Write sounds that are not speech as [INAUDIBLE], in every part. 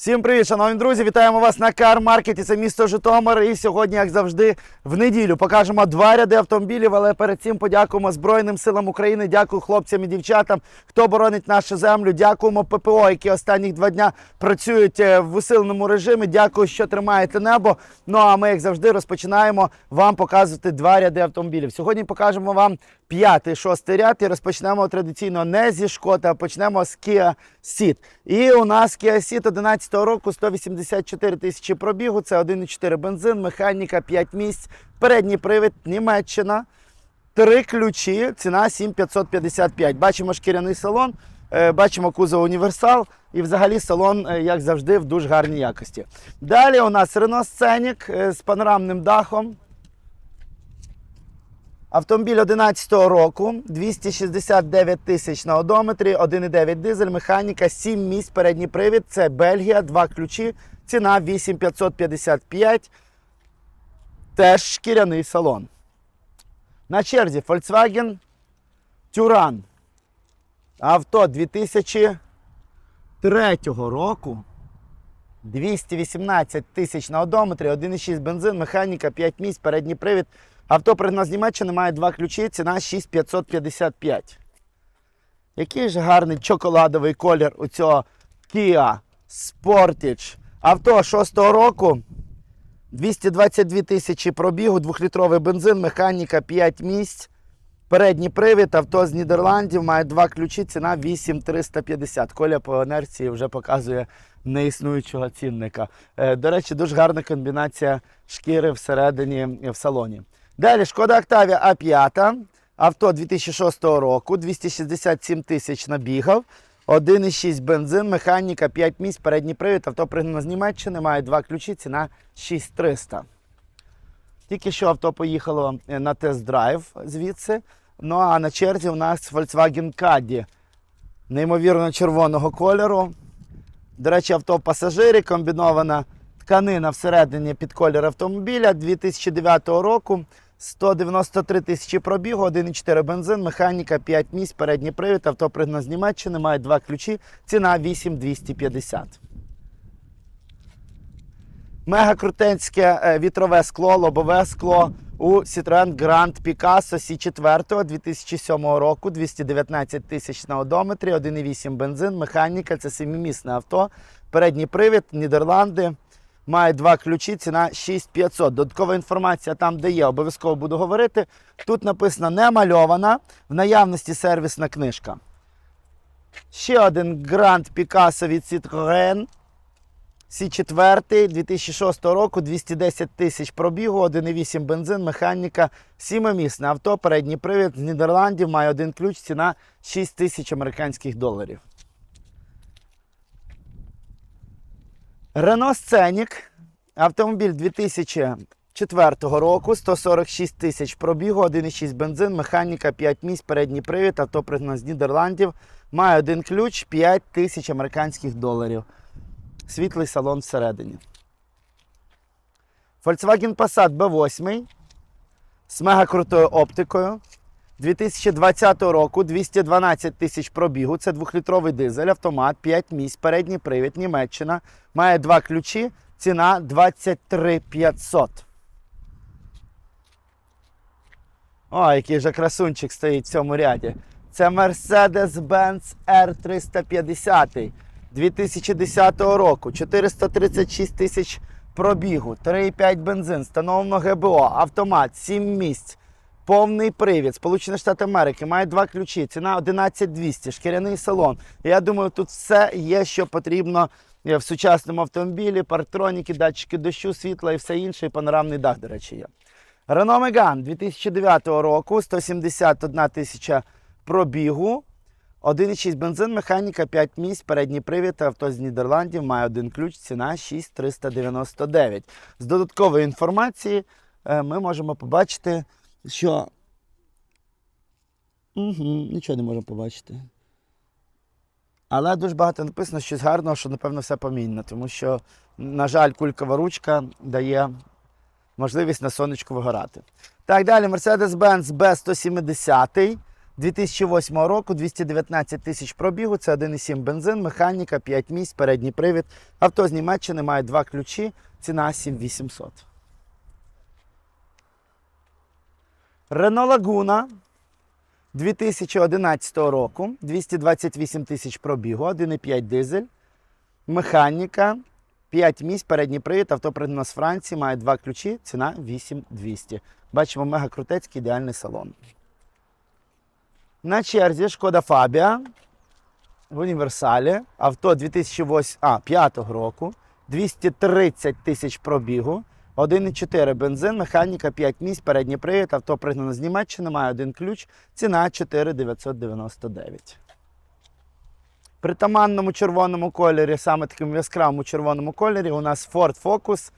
Всім привіт, шановні друзі! Вітаємо вас на кар-маркеті. Це місто Житомир. І сьогодні, як завжди, в неділю покажемо два ряди автомобілів. Але перед цим подякуємо Збройним силам України. Дякую хлопцям і дівчатам, хто боронить нашу землю. Дякуємо ППО, які останні два дня працюють е, в усиленому режимі. Дякую, що тримаєте небо. Ну а ми, як завжди, розпочинаємо вам показувати два ряди автомобілів. Сьогодні покажемо вам п'ятий, шостий ряд і розпочнемо традиційно не зі Шкода, а почнемо з Kia Ceed. І у нас Kia Ceed 11 року 184 тисячі пробігу. Це 1,4 бензин, механіка 5 місць, передній привід, Німеччина. Три ключі, ціна 7555. Бачимо шкіряний салон, е, бачимо кузов універсал і взагалі салон, е, як завжди, в дуже гарній якості. Далі у нас Renault Scenic е, з панорамним дахом. Автомобіль 11 року, 269 тисяч на одометрі, 1,9 дизель, механіка, 7 місць, передній привід. Це Бельгія, два ключі, ціна 8555. Теж шкіряний салон. На черзі Volkswagen Touran. Авто 2003 року. 218 тисяч на одометрі, 1,6 бензин, механіка, 5 місць, передній привід. Авто пригнано з Німеччини має два ключі, ціна 6555. Який ж гарний чоколадовий колір у цього Kia Sportage. Авто 6-го року. 222 тисячі пробігу, 2-літровий бензин, механіка 5 місць. Передній привід, авто з Нідерландів, має два ключі, ціна 8350. Коля по інерції вже показує неіснуючого цінника. Е, До речі, дуже гарна комбінація шкіри всередині в салоні. Далі шкода Octavia А5. Авто 2006 року, 267 тисяч набігав. 1,6 бензин, механіка, 5 місць, передній привід, авто пригнано з Німеччини, має два ключі, ціна 6300. Тільки що авто поїхало е, на тест-драйв звідси. Ну а на черзі у нас Volkswagen Caddy неймовірно червоного кольору. До речі, авто в пасажирі, комбінована тканина всередині під колір автомобіля 2009 року. 193 тисячі пробігу, 1,4 бензин, механіка 5 місць, передній привід, авто з Німеччини, має два ключі, ціна 8250. Мега крутенське е, вітрове скло, лобове скло у Citroen Grand Picasso C4 2007 року, 219 тисяч на одометрі, 1,8 бензин, механіка, це семимісне авто, передній привід, Нідерланди. Має два ключі, ціна 6500. Додаткова інформація там, де є, обов'язково буду говорити. Тут написано не мальована, в наявності сервісна книжка. Ще один Grand Picasso від Citroën. Сі4 2006 року 210 тисяч пробігу, 1,8 бензин, механіка, сімимісне авто, передній привід з Нідерландів, має один ключ, ціна 6 тисяч американських доларів. Renault Scenic, автомобіль 2004 року, 146 тисяч пробігу, 1,6 бензин, механіка, 5 місць, передній привід, авто пригнано з Нідерландів, має один ключ, 5 тисяч американських доларів світлий салон всередині. Volkswagen Passat B8 з мега крутою оптикою. 2020 року 212 тисяч пробігу. Це 2-літровий дизель, автомат, 5 місць, передній привід, Німеччина. Має два ключі. Ціна 23 500. О, який же красунчик стоїть в цьому ряді. Це Mercedes-Benz R350 2010 року. 436 тисяч пробігу, 3,5 бензин, встановлено ГБО, автомат, 7 місць, повний привід, Сполучені Штати Америки, має два ключі, ціна 11200, шкіряний салон. Я думаю, тут все є, що потрібно е, в сучасному автомобілі, парктроніки, датчики дощу, світла і все інше, і панорамний дах, до речі, є. Renault Megane 2009 року, 171 тисяча пробігу. 1,6 бензин, механіка 5 місць, передній привід, авто з Нідерландів, має один ключ, ціна 6399. З додаткової інформації е, ми можемо побачити, що. Угу, нічого не можемо побачити. Але дуже багато написано щось гарного, що, напевно, все помінно, тому що, на жаль, кулькова ручка дає можливість на сонечку вигорати. Так, далі Mercedes-Benz B170. 2008 року 219 тисяч пробігу. Це 1,7 бензин, механіка, 5 місць, передній привід. Авто з Німеччини має два ключі. Ціна 7800. Renault Laguna 2011 року, 228 тисяч пробігу, 1,5 дизель, механіка, 5 місць, передній привід, авто придбано з Франції, має два ключі, ціна 8200. Бачимо мега крутецький ідеальний салон. На черзі шкода Фабія в універсалі. Авто 2005 року, 230 тисяч пробігу, 1,4 бензин, механіка 5 місць, передній привід, авто пригнано з Німеччини, має один ключ, ціна 4999. При таманному червоному кольорі, саме такому яскравому червоному кольорі, у нас Ford Focus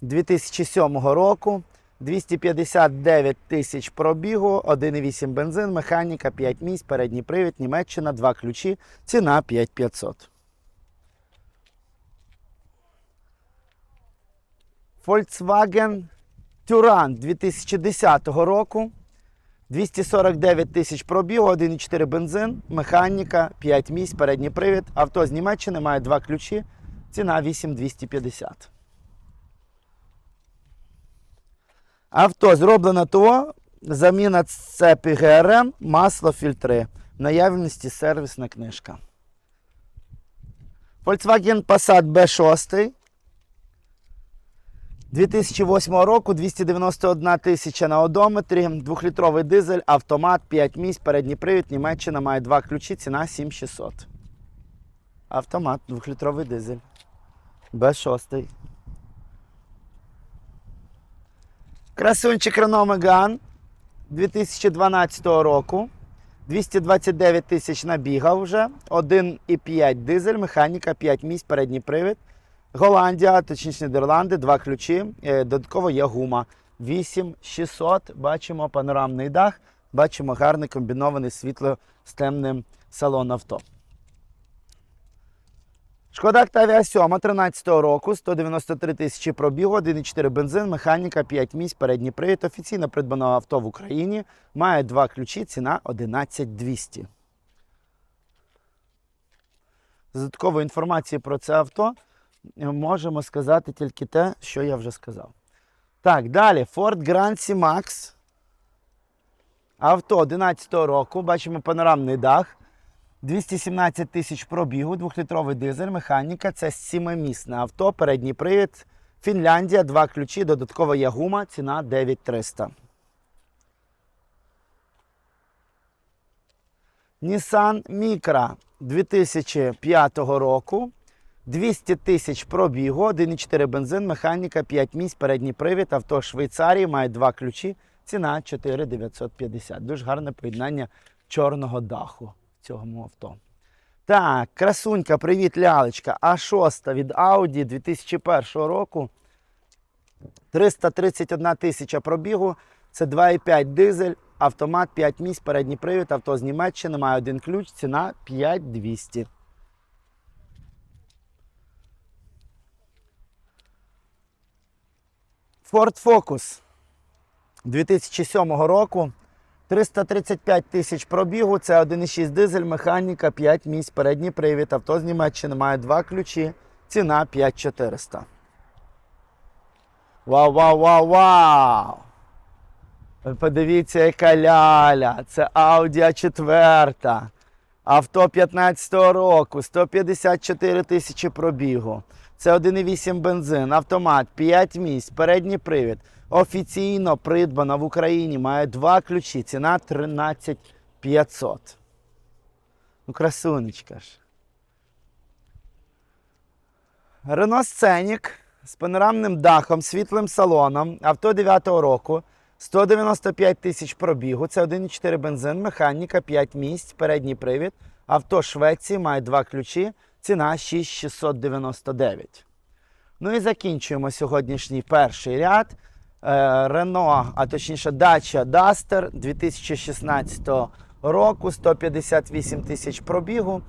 2007 року. 259 тисяч пробігу, 1,8 бензин, механіка, 5 місць, передній привід, Німеччина, 2 ключі, ціна 5500. Volkswagen Touran 2010 року. 249 тисяч пробігу, 1,4 бензин, механіка, 5 місць, передній привід. Авто з Німеччини має 2 ключі, ціна 8250. Авто зроблено ТО, заміна цепі ГРМ, масло, фільтри. В наявності сервісна книжка. Volkswagen Passat B6. 2008 року 291 тисяча на одометрі, 2-літровий дизель, автомат, 5 місць, передній привід, Німеччина має 2 ключі, ціна 7600. Автомат, 2-літровий дизель. Б6. Красунчик Renault Megane 2012 року. 229 тисяч набігав вже. 1,5 дизель, механіка, 5 місць, передній привід. Голландія, точніше Нідерланди, два ключі. Е, Додатково є гума. 8600. Бачимо панорамний дах, бачимо гарний комбінований світло з темним салон авто. Шкода Octavia 7 13 року, 193 тисячі пробігу, 1,4 бензин, механіка, 5 місць, передній привід. Офіційно придбано авто в Україні. Має два ключі, ціна 11200. З додаткової інформації про це авто можемо сказати тільки те, що я вже сказав. Так, далі Ford Grand C-Max. Авто 11 року. Бачимо панорамний дах. 217 тисяч пробігу, 2-літровий дизель, механіка. Це сімимісне авто, передній привід. Фінляндія, два ключі, додаткова є гума, ціна 9300. Nissan Micra 2005 року. 200 тисяч пробігу, 1,4 бензин, механіка, 5 місць, передній привід, авто Швейцарії, має два ключі, ціна 4950. Дуже гарне поєднання чорного даху в цьому авто. Так, красунька, привіт, лялечка. А6 від Audi 2001 року. 331 тисяча пробігу. Це 2,5 дизель, автомат 5 місць, передній привід, авто з Німеччини, має один ключ, ціна 5200. Ford Focus 2007 року. 335 тисяч пробігу, це 1,6 дизель, механіка, 5 місць, передній привід. Авто з Німеччини має два ключі. Ціна 5400. Вау, вау, вау, вау! Подивіться, яка ляля. Це Audi A4. Авто 15-го року, 154 тисячі пробігу. Це 1,8 бензин, автомат, 5 місць, передній привід. Офіційно придбана в Україні, має два ключі, ціна 13 500. Ну, красунечка ж. Renault Scenic з панорамним дахом, світлим салоном, авто 9-го року, 195 тисяч пробігу, це 1,4 бензин, механіка, 5 місць, передній привід. Авто Швеції має два ключі, ціна 6699. Ну і закінчуємо сьогоднішній перший ряд. Рено, а точніше Dacia Duster 2016 року, 158 тисяч пробігу.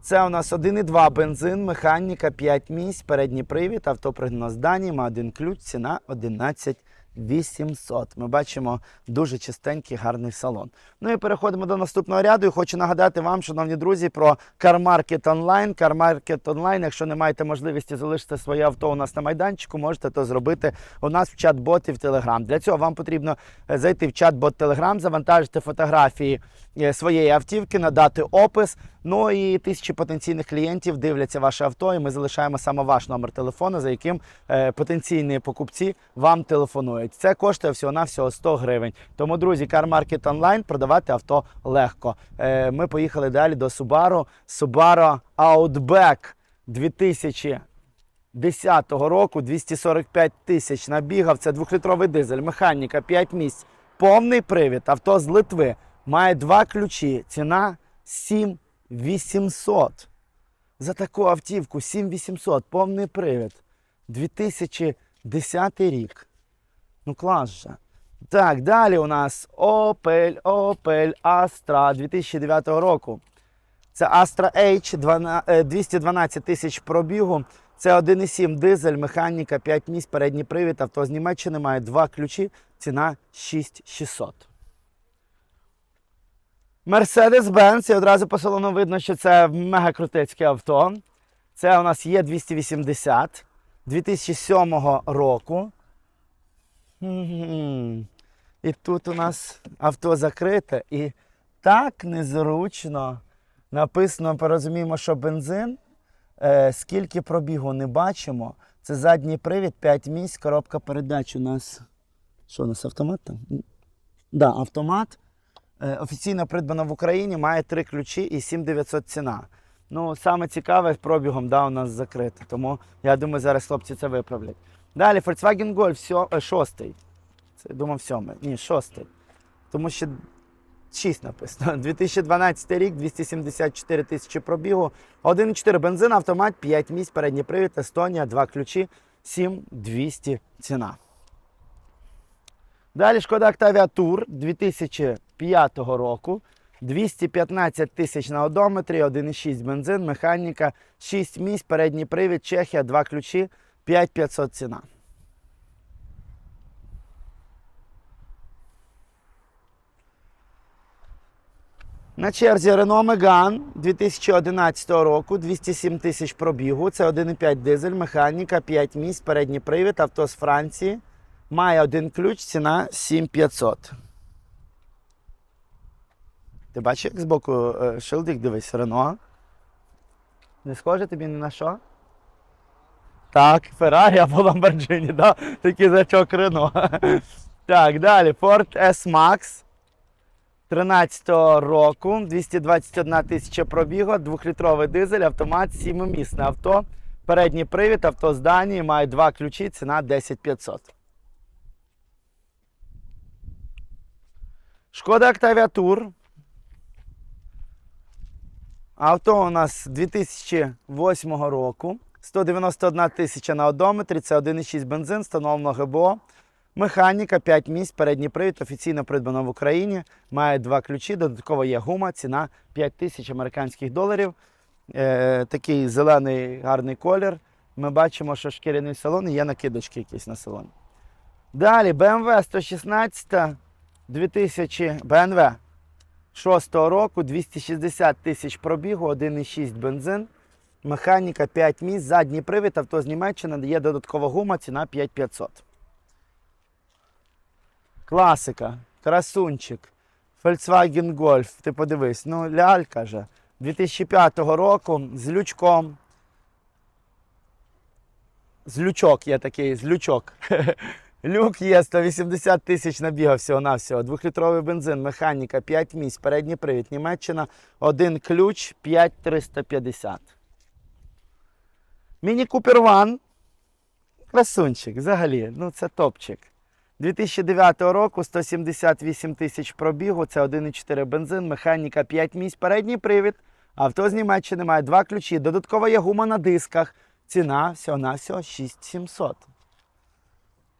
Це у нас 1,2 бензин, механіка, 5 місць, передній привід, авто пригнано з один ключ, ціна 11 800. Ми бачимо дуже чистенький, гарний салон. Ну і переходимо до наступного ряду. І хочу нагадати вам, шановні друзі, про CarMarket Online. CarMarket Online, якщо не маєте можливості залишити своє авто у нас на майданчику, можете то зробити у нас в чат-боті в Telegram. Для цього вам потрібно е, зайти в чат-бот Telegram, завантажити фотографії е, своєї автівки, надати опис. Ну і тисячі потенційних клієнтів дивляться ваше авто, і ми залишаємо саме ваш номер телефону, за яким е, потенційні покупці вам телефонують. Це коштує всього-навсього 100 гривень. Тому, друзі, Car Market Online продавати авто легко. Е, ми поїхали далі до Subaru. Subaru Outback 2010 року 245 тисяч набігав. Це двохлітровий дизель, механіка, 5 місць, повний привід, авто з Литви. Має два ключі. Ціна 7800. За таку автівку 7800, повний привід. 2010 рік. Ну клас же. Так, далі у нас Opel, Opel Astra 2009 року. Це Astra H, 12 е, 212 тисяч пробігу. Це 1,7 дизель, механіка, 5 місць, передній привід. Авто з Німеччини має два ключі. Ціна 6600. Mercedes-Benz, і одразу по салону видно, що це мега крутецьке авто. Це у нас є 280 2007 року. І тут у нас авто закрите і так незручно. Написано, порозуміємо, що бензин. Е, скільки пробігу не бачимо. Це задній привід, 5 місць, коробка передач у нас. Що у нас автомат там? Да, автомат. Е, офіційно придбано в Україні, має три ключі і 7900 ціна. Ну, саме цікаве пробігом да, у нас закрите. Тому я думаю, зараз хлопці це виправлять. Далі Volkswagen Golf сьо, е, шостий. Це думав сьомий. Ні, шостий. Тому що 6 написано. [LAUGHS] 2012 рік, 274 тисячі пробігу. 1,4 бензин, автомат, 5 місць, передній привід, Естонія, 2 ключі, 7200 ціна. Далі шкода Octavia Tour 2005 року. 215 тисяч на одометрі, 1,6 бензин, механіка, 6 місць, передній привід, Чехія, 2 ключі, 5500 ціна. На черзі Renault Megane 2011 року, 207 тисяч пробігу. Це 1,5 дизель, механіка, 5 місць, передній привід, авто з Франції. Має один ключ, ціна 7500. Ти бачиш, як збоку е, шилдик дивись, Рено? Не схоже тобі ні на що? Так, Феррарі або Lamborghini, да? такий значок Рено. [LAUGHS] Так, далі. Ford S-Max 13 року, 221 тисяча пробігу, 2-літровий дизель, автомат, 7-місне авто. Передній привід, авто з Данії, має два ключі, ціна 10500. Шкода Octavia Tour. Авто у нас 2008 року. 191 тисяча на одометрі, це 1,6 бензин, встановлено ГБО. Механіка 5 місць, передній привід, офіційно придбано в Україні. Має два ключі, додатково є гума, ціна 5 тисяч американських доларів. Е, такий зелений гарний колір. Ми бачимо, що шкіряний салон і є накидочки якісь на салоні. Далі BMW 116 2000 BMW 6 року, 260 тисяч пробігу, 1,6 бензин, механіка 5 місць, задній привід, авто з Німеччини, є додаткова гума, ціна 5500. Класика, красунчик, Volkswagen Golf, ти подивись, ну лялька же. 2005 року з лючком. З лючок є такий, з лючок. [LAUGHS] Люк є 180 тисяч набігав всього-навсього. Двохлітровий бензин, механіка, 5 місць, передній привід, Німеччина, один ключ, 5350. Міні Купер One. Красунчик, взагалі, ну це топчик. 2009 року 178 тисяч пробігу, це 1,4 бензин, механіка 5 місць, передній привід. Авто з Німеччини має два ключі. Додаткова є гума на дисках. Ціна всього-навсього 6700.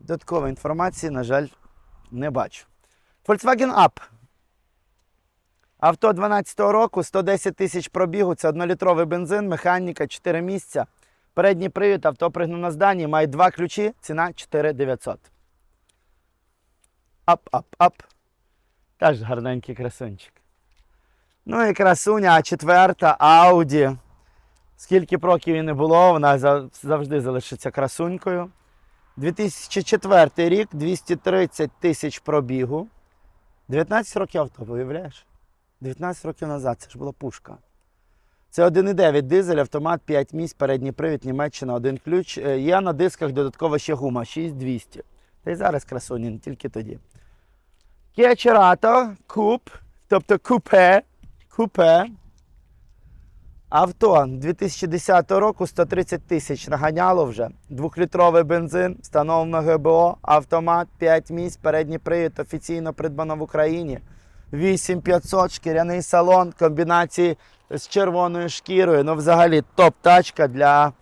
Додаткової інформації, на жаль, не бачу. Volkswagen Up. Авто 12 року, 110 тисяч пробігу, це 1-літровий бензин, механіка, 4 місця. Передній привід, авто пригнано з Данії, має два ключі, ціна 4900. ап-ап-ап. Теж гарненький красунчик. Ну і красуня, а четверта Audi. Скільки б років і не було, вона завжди залишиться красунькою. 2004 рік, 230 тисяч пробігу. 19 років авто, уявляєш? 19 років назад, це ж була пушка. Це 1,9 дизель, автомат 5 місць, передній привід, Німеччина, один ключ. Е, Є на дисках додатково ще гума 6200. Та й зараз красуні, не тільки тоді. Kia куп, тобто купе, купе. Авто 2010 року 130 тисяч наганяло вже. Двохлітровий бензин, встановлено ГБО, автомат, 5 місць, передній привід офіційно придбано в Україні. 8500, шкіряний салон, комбінації з червоною шкірою. Ну, взагалі, топ-тачка для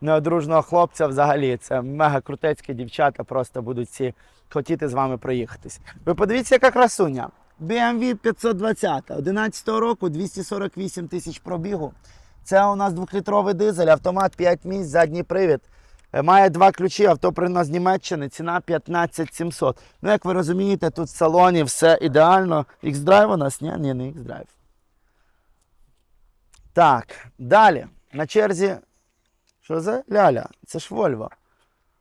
неодружного хлопця. Взагалі, це мега крутецькі дівчата просто будуть всі хотіти з вами проїхатись. Ви подивіться, яка красуня. BMW 520 11 року 248 тисяч пробігу. Це у нас двохлітровий дизель, автомат 5 місць, задній привід. Е, Має два ключі, авто принос Німеччини, ціна 15 700. Ну, як ви розумієте, тут в салоні все ідеально. X-Drive у нас? Ні, ні, не X-Drive. Так, далі. На черзі. Що за ляля? Це ж Volvo.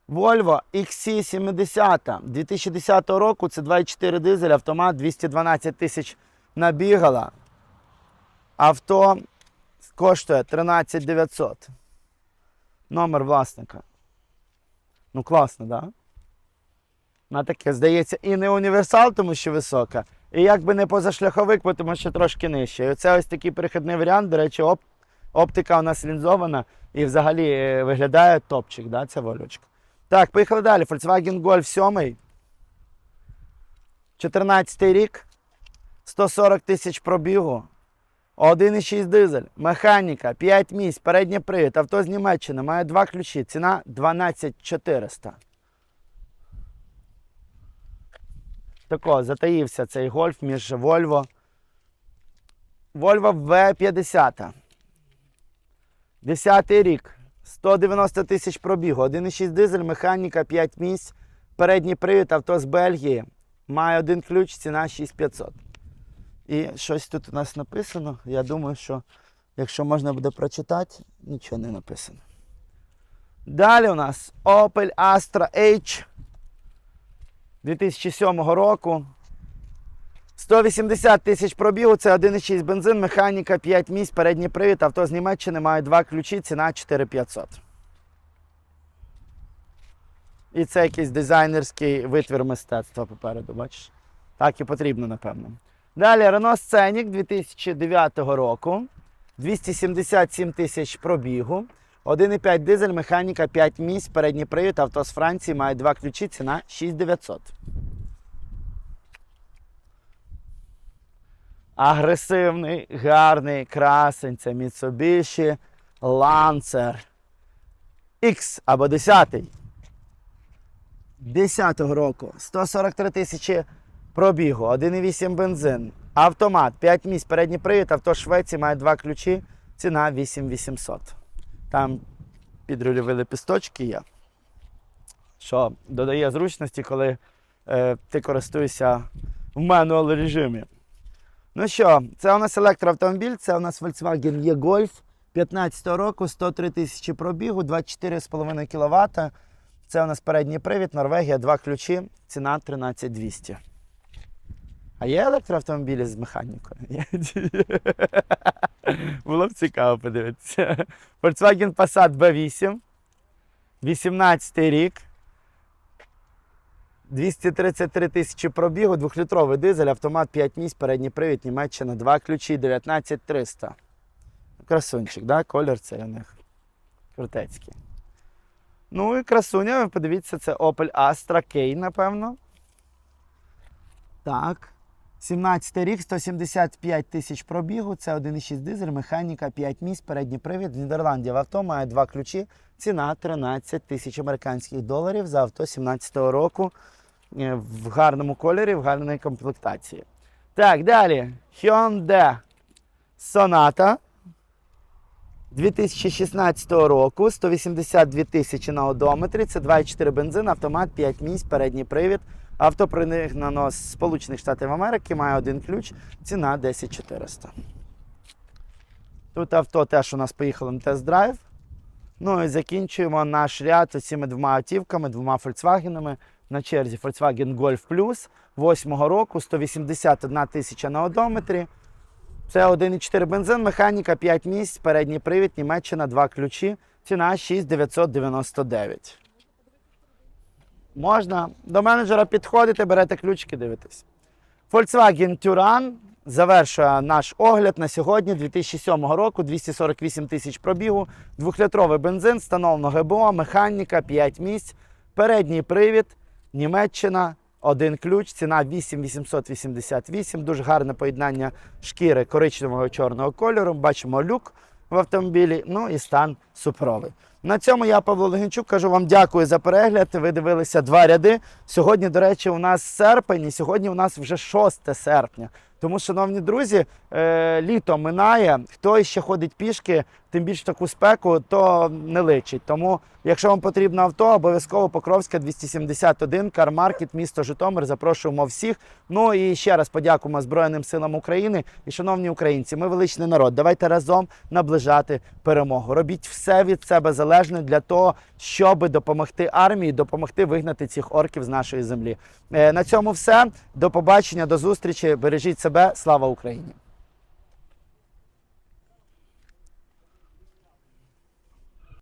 Volvo XC70 2010 року це 2,4 дизель, автомат 212 тисяч набігала. Авто коштує 13 900. Номер власника. Ну, класно, так? Да? На таке, здається, і не універсал, тому що висока, і якби не позашляховик, тому що трошки нижче. І оце ось такий перехідний варіант. До речі, оп, оптика у нас лінзована і взагалі е, виглядає топчик, да, ця вольочка. Так, поїхали далі. Volkswagen Golf 7. 14 рік. 140 тисяч пробігу. 1,6 дизель, механіка, 5 місць, передній привід, авто з Німеччини, має два ключі, ціна 12400. Тако, затаївся цей гольф між Volvo. Volvo V50. 10 рік. 190 тисяч пробігу, 1,6 дизель, механіка, 5 місць, передній привід, авто з Бельгії. Має один ключ, ціна 6500. І щось тут у нас написано. Я думаю, що якщо можна буде прочитати, нічого не написано. Далі у нас Opel Astra H 2007 року. 180 тисяч пробігу, це 1,6 бензин, механіка, 5 місць, передній привід, авто з Німеччини має два ключі, ціна 4500. І це якийсь дизайнерський витвір мистецтва попереду, бачиш? Так і потрібно, напевно. Далі Renault Scenic 2009 року. 277 тисяч пробігу. 1,5 дизель, механіка, 5 місць, передній привід, авто з Франції має два ключі, ціна 6900. Агресивний, гарний красень. Це Mitsubishi Lancer X або 10. 10 року. 143 тисячі пробігу, 1,8 бензин, автомат, 5 місць, передній привід, авто Швеції має два ключі, ціна 8800. Там підрульові лепісточки є, що додає зручності, коли е, ти користуєшся в мануал режимі. Ну що, це у нас електроавтомобіль, це у нас Volkswagen E-Golf 15 року, 103 тисячі пробігу, 24,5 кВт. Це у нас передній привід, Норвегія, два ключі, ціна 13200. А є електроавтомобілі з механікою? [LAUGHS] [LAUGHS] Було б цікаво подивитися. Volkswagen Passat B8. 18 рік. 233 тисячі пробігу, 2-літровий дизель, автомат 5 місць, передній привід, Німеччина, 2 ключі, 19300. Красунчик, да? колір цей у них крутецький. Ну і красуня, подивіться, це Opel Astra K, напевно. Так. 17 рік, 175 тисяч пробігу, це 1,6 дизель, механіка, 5 місць, передній привід. В Нідерландів авто має два ключі. Ціна 13 тисяч американських доларів за авто 17-го року е, в гарному кольорі, в гарній комплектації. Так, далі. Hyundai Sonata 2016 року, 182 тисячі на одометрі, це 2,4 бензин, автомат, 5 місць, передній привід. Авто пригнано з Сполучених Штатів Америки, має один ключ, ціна 10400. Тут авто теж у нас поїхало на тест-драйв. Ну і закінчуємо наш ряд цими двома автівками, двома Volkswagen. На черзі Volkswagen Golf Plus 8 року, 181 тисяча на одометрі. Це 1,4 бензин, механіка 5 місць, передній привід, Німеччина, 2 ключі. Ціна 6999. Можна до менеджера підходити, берете ключики, дивитесь. Volkswagen Touran завершує наш огляд на сьогодні 2007 року, 248 тисяч пробігу, двохлітровий бензин, встановлено ГБО, механіка, 5 місць, передній привід, Німеччина, один ключ, ціна 8888. Дуже гарне поєднання шкіри коричневого і чорного кольору. Бачимо люк в автомобілі, ну і стан супровий. На цьому я, Павло Логінчук кажу вам дякую за перегляд. Ви дивилися два ряди. Сьогодні, до речі, у нас серпень, і сьогодні у нас вже 6 серпня. Тому, шановні друзі, е, літо минає. Хто ще ходить пішки, тим більше таку спеку, то не личить. Тому, якщо вам потрібно авто, обов'язково Покровська 271, Кармаркет, місто Житомир. Запрошуємо всіх. Ну і ще раз подякуємо Збройним силам України і шановні українці. Ми величний народ. Давайте разом наближати перемогу. Робіть все від себе залежне для того, щоб допомогти армії, допомогти вигнати цих орків з нашої землі. Е, На цьому все. До побачення, до зустрічі. Бережіть себе. Слава Україні!